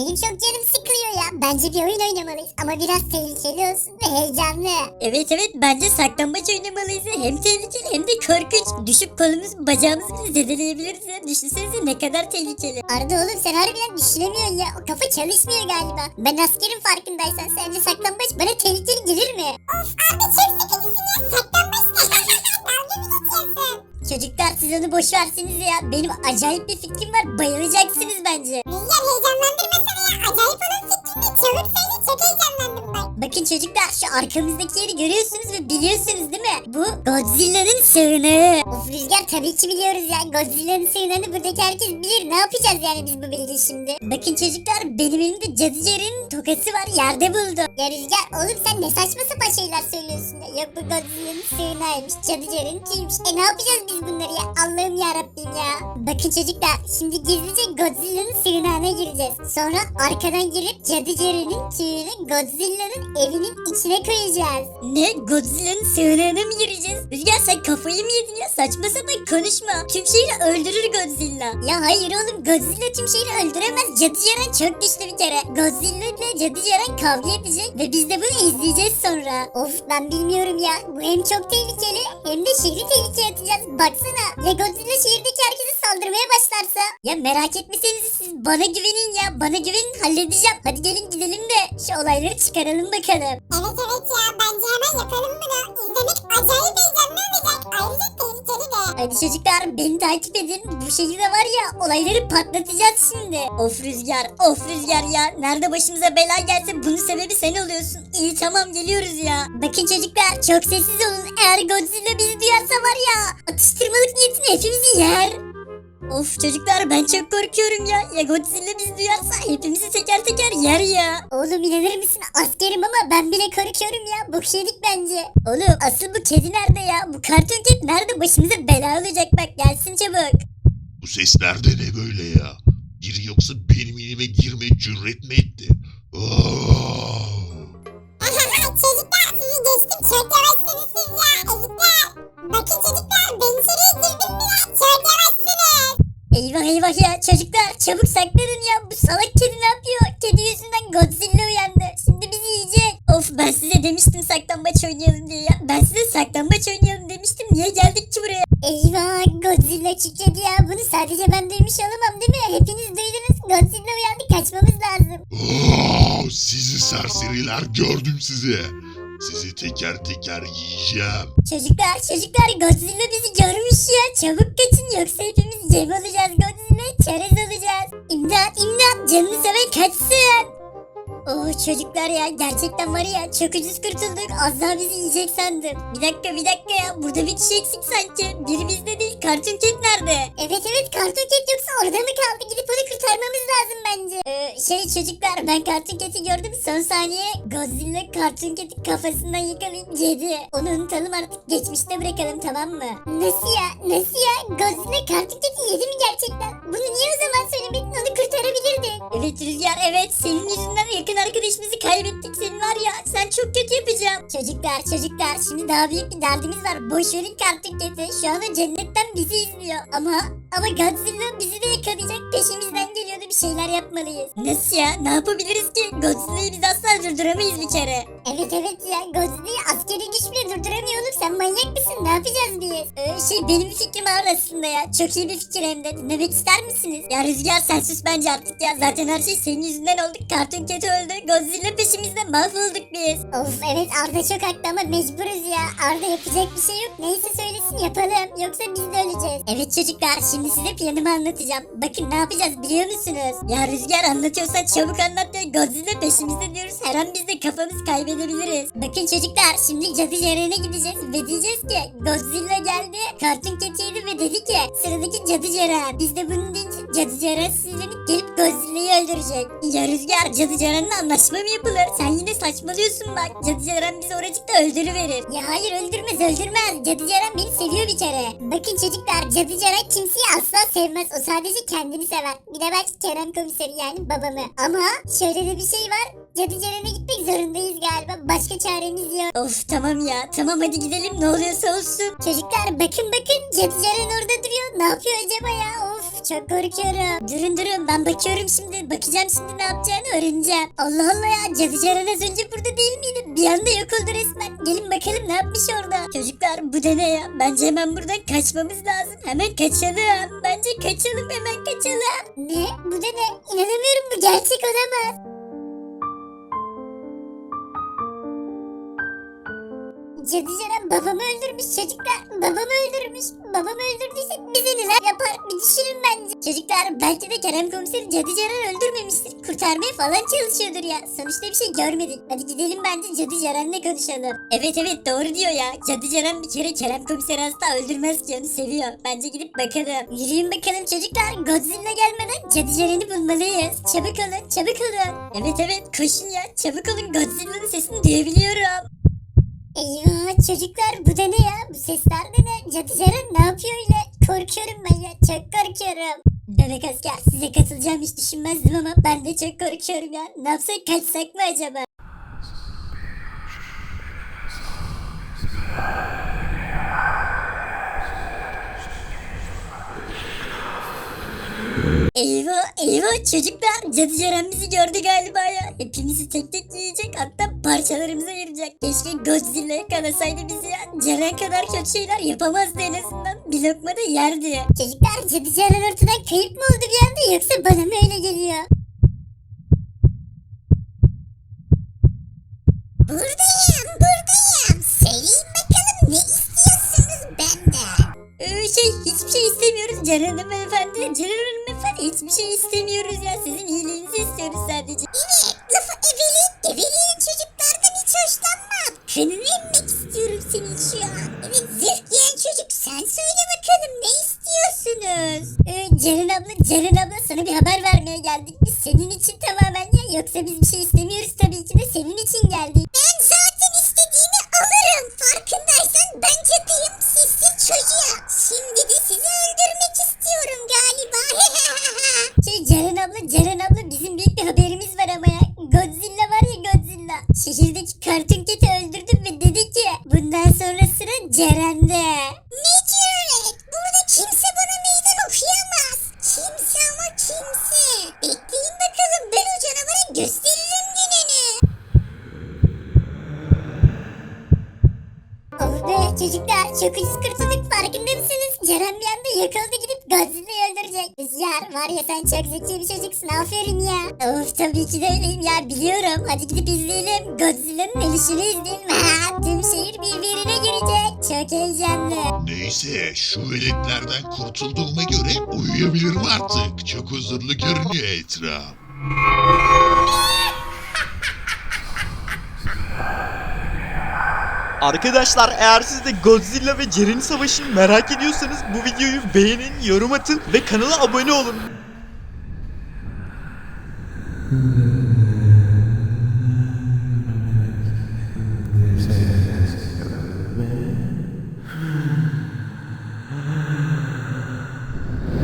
Benim çok canım sıkılıyor ya. Bence bir oyun oynamalıyız ama biraz tehlikeli olsun ve heyecanlı. Evet evet bence saklambaç oynamalıyız. Hem tehlikeli hem de korkunç. Düşüp kolumuz bacağımızı bile zedeleyebiliriz ya. Düşünsenize ne kadar tehlikeli. Arda oğlum sen harbiden düşünemiyorsun ya. O kafa çalışmıyor galiba. Ben askerim farkındaysan. Sence saklambaç bana tehlikeli gelir mi? Of abi çok sıkıcısın ya. Saklambaç? Çocuklar siz onu boş verseniz ya. Benim acayip bir fikrim var. Bayılacaksınız bence. Rüzgar heyecanlandırmasana ya. Acayip olan fikrini çabuk söyle. Çok heyecanlandım bak. Bakın çocuklar şu arkamızdaki yeri görüyorsunuz ve biliyorsunuz değil mi? Bu Godzilla'nın sığınağı. Of Rüzgar tabii ki biliyoruz ya. Godzilla'nın sığınanı buradaki herkes bilir. Ne yapacağız yani biz bu bilgi şimdi? Bakın çocuklar benim elimde Cadı Jerry'nin tokası var yerde buldum. Ya Rüzgar oğlum sen ne saçma sapan şeyler söylüyorsun ya. Yok bu Godzilla'nın sığınağıymış. Cadıcarın kimmiş. E ne yapacağız biz bunları ya? Allah'ım yarabbim ya. Bakın çocuklar şimdi gizlice Godzilla'nın sığınağına gireceğiz. Sonra arkadan girip Cadıcar'ın tüyünü Godzilla'nın evinin içine koyacağız. Ne? Godzilla'nın sığınağına mı gireceğiz? Rüzgar sen kafayı mı yedin ya? Saçma sapan konuşma. Tüm şehri öldürür Godzilla. Ya hayır oğlum Godzilla tüm şehri öldüremez. Cadı Ceren çok güçlü bir kere. Godzilla ile Cadı Ceren kavga edecek ve biz de bunu izleyeceğiz sonra. Of ben bilmiyorum ya. Bu hem çok tehlikeli hem de şehri tehlikeye atacağız. Baksana ya Godzilla şehirdeki herkese saldırmaya başlarsa. Ya merak etmeseniz siz bana güvenin ya. Bana güvenin halledeceğim. Hadi gelin gidelim de şu olayları çıkaralım bakalım. Evet evet ya bence Hadi çocuklar beni takip edin. Bu şehirde var ya olayları patlatacağız şimdi. Of Rüzgar of Rüzgar ya. Nerede başımıza bela gelse bunun sebebi sen oluyorsun. İyi tamam geliyoruz ya. Bakın çocuklar çok sessiz olun. Eğer Godzilla bizi duyarsa var ya atıştırmalık niyetine hepimizi yer. Of çocuklar ben çok korkuyorum ya. Ya Godzilla bizi duyarsa hepimizi teker teker yer ya. Oğlum inanır mısın askerim ama ben bile korkuyorum ya. Boş yedik bence. Oğlum asıl bu kedi nerede ya? Bu karton kedi nerede? Başımıza bela olacak bak gelsin çabuk. Bu sesler de ne böyle ya? Biri yoksa benim elime girme cüret mi etti? Oh! çocuklar sizi geçtim. Çok yavaşsınız siz ya. Ezikler. Bakın çocuklar Eyvah eyvah ya çocuklar çabuk saklanın ya bu salak kedi ne yapıyor? Kedi yüzünden Godzilla uyandı. Şimdi bizi yiyecek. Of ben size demiştim saklambaç oynayalım diye ya. Ben size saklambaç oynayalım demiştim. Niye geldik ki buraya? Eyvah Godzilla kükredi ya. Bunu sadece ben duymuş olamam değil mi? Hepiniz duydunuz. Godzilla uyandı. Kaçmamız lazım. Oh! Sizi serseriler gördüm sizi. Sizi teker teker yiyeceğim. Çocuklar çocuklar Godzilla bizi görmüş ya. Çabuk kaçın yoksa hepimiz yem çocuklar ya gerçekten var ya çok ucuz kurtulduk az daha bizi yiyecek sandım. Bir dakika bir dakika ya burada bir kişi eksik sanki. Biri bizde değil Cartoon Cat nerede? Evet evet karton ket yoksa orada mı kaldı? Gidip onu kurtarmamız lazım bence. Ee, şey çocuklar ben Cartoon Cat'i gördüm son saniye Godzilla Cartoon Cat'i kafasından yakalayıp yedi. Onu unutalım artık geçmişte bırakalım tamam mı? Nasıl ya? Nasıl ya? Godzilla karton keti yedi mi gerçekten? Bunu niye o zaman söylemedin? Evet Rüzgar evet. Senin yüzünden yakın arkadaşımızı kaybettik. Senin var ya sen çok kötü yapacağım. Çocuklar çocuklar şimdi daha büyük bir derdimiz var. Boş verin Cartoon Cat'i şu anda cennetten bizi izliyor. Ama ama Godzilla bizi yakalayacak peşimizden geliyordu bir şeyler yapmalıyız. Nasıl ya ne yapabiliriz ki Godzilla'yı biz asla durduramayız bir kere. Evet evet ya Godzilla'yı askeri güç bile durduramıyor oğlum. Sen manyak mısın? Ne yapacağız biz? Ee, şey benim fikrim var aslında ya. Çok iyi bir fikir hem de. Dinlemek ister misiniz? Ya Rüzgar sen sus bence artık ya. Zaten her şey senin yüzünden oldu. Cartoon Cat öldü. Godzilla peşimizde mahvolduk biz. Of evet Arda çok haklı ama mecburuz ya. Arda yapacak bir şey yok. Neyse söylesin yapalım. Yoksa biz de öleceğiz. Evet çocuklar şimdi size planımı anlatacağım. Bakın ne yapacağız biliyor musunuz? Ya Rüzgar anlatıyorsan çabuk anlat ya. Godzilla peşimizde diyoruz. Her an biz de kafamız kaybedebiliriz. Bakın çocuklar şimdi cadı Ceren'e gideceğiz ve diyeceğiz ki Godzilla geldi. Cat yedi ve dedi ki sıradaki cadı Ceren. Biz de bunun için cadı Ceren sinirlenip gelip Godzilla'yı öldürecek. Ya Rüzgar cadı Ceren'le anlaşma mı yapılır? Sen yine saçmalıyorsun bak. Cadı Ceren bizi oracıkta öldürüverir. Ya hayır öldürmez öldürmez. Cadı Ceren beni seviyor bir kere. Bakın çocuklar Cadı Ceren kimseyi asla sevmez. O sadece kendini sever. Bir de belki Kerem komiseri yani babamı. Ama şöyle de bir şey var. Cadı Ceren'e gitmek zorundayız galiba. Başka çaremiz yok. Of tamam ya tamam hadi gidelim ne oluyorsa olsun. Çocuklar bakın bakın Cadı Ceren orada duruyor. Ne yapıyor acaba ya? Of çok korkuyorum. Durun durun ben bakıyorum şimdi. Bakacağım şimdi ne yapacağını öğreneceğim. Allah Allah ya Cadı Ceren az önce burada değil miydi? Bir anda yok oldu resmen. Gelin bakalım ne yapmış orada. Çocuklar bu da ne ya? Bence hemen buradan kaçmamız lazım. Hemen kaçalım. Bence kaçalım hemen kaçalım. Ne? Bu da ne? İnanamıyorum bu gerçek olamaz. Cadı Ceren babamı öldürmüş çocuklar. Babamı öldürmüş. Babamı öldürdüyse bize neler yapar bir düşünün bence. Çocuklar belki de Kerem komiseri Cadı Ceren öldürmemiştir. Kurtarmaya falan çalışıyordur ya. Sonuçta bir şey görmedik. Hadi gidelim bence Cadı Ceren'le konuşalım. Evet evet doğru diyor ya. Cadı Ceren bir kere Kerem komiseri asla öldürmez ki onu seviyor. Bence gidip bakalım. Yürüyün bakalım çocuklar. Godzilla gelmeden Cadı Ceren'i bulmalıyız. Çabuk olun çabuk olun. Evet evet koşun ya. Çabuk olun Godzilla'nın sesini duyabiliyorum. Çocuklar bu da ne ya? Bu sesler de ne? Cadı Ceren ne yapıyor öyle? Korkuyorum ben ya. Çok korkuyorum. Bebek asker size katılacağım hiç düşünmezdim ama ben de çok korkuyorum ya. Ne yapsak kaçsak mı acaba? Eyvah eyvah çocuklar Cadı Ceren bizi gördü galiba ya. Hepimizi tek tek yiyecek hatta parçalarımıza ayıracak. Keşke Godzilla yakalasaydı bizi ya. Ceren kadar kötü şeyler yapamazdı en azından. Bir lokma da yerdi. Çocuklar Cadı Ceren ortadan kayıp mı oldu bir anda yoksa bana mı öyle geliyor? Buradayım buradayım. Söyleyin bakalım ne istiyorsunuz benden? Ee, şey hiçbir şey istemiyoruz Ceren hanımefendi. Ceren hanımefendi hiçbir şey istemiyoruz ya. Sizin iyiliğinizi istiyoruz sadece. Evet lafı eveleyip Evet zırh giyen çocuk sen söyle bakalım ne istiyorsunuz? Ee, Ceren abla, Ceren abla sana bir haber vermeye geldik. Biz senin için tamamen ya. Yoksa biz bir şey istemiyoruz tabii ki de çok kurtulduk farkında mısınız? Ceren bir anda yok oldu gidip Godzilla'yı öldürecek. Rüzgar var ya sen çok zeki bir çocuksun aferin ya. Of tabii ki de öyleyim ya biliyorum. Hadi gidip izleyelim. Godzilla'nın ölüşünü izleyelim. Ha, tüm şehir birbirine girecek. Çok heyecanlı. Neyse şu veletlerden kurtulduğuma göre uyuyabilirim artık. Çok huzurlu görünüyor etraf. Arkadaşlar eğer siz de Godzilla ve Ceren'in savaşını merak ediyorsanız bu videoyu beğenin, yorum atın ve kanala abone olun.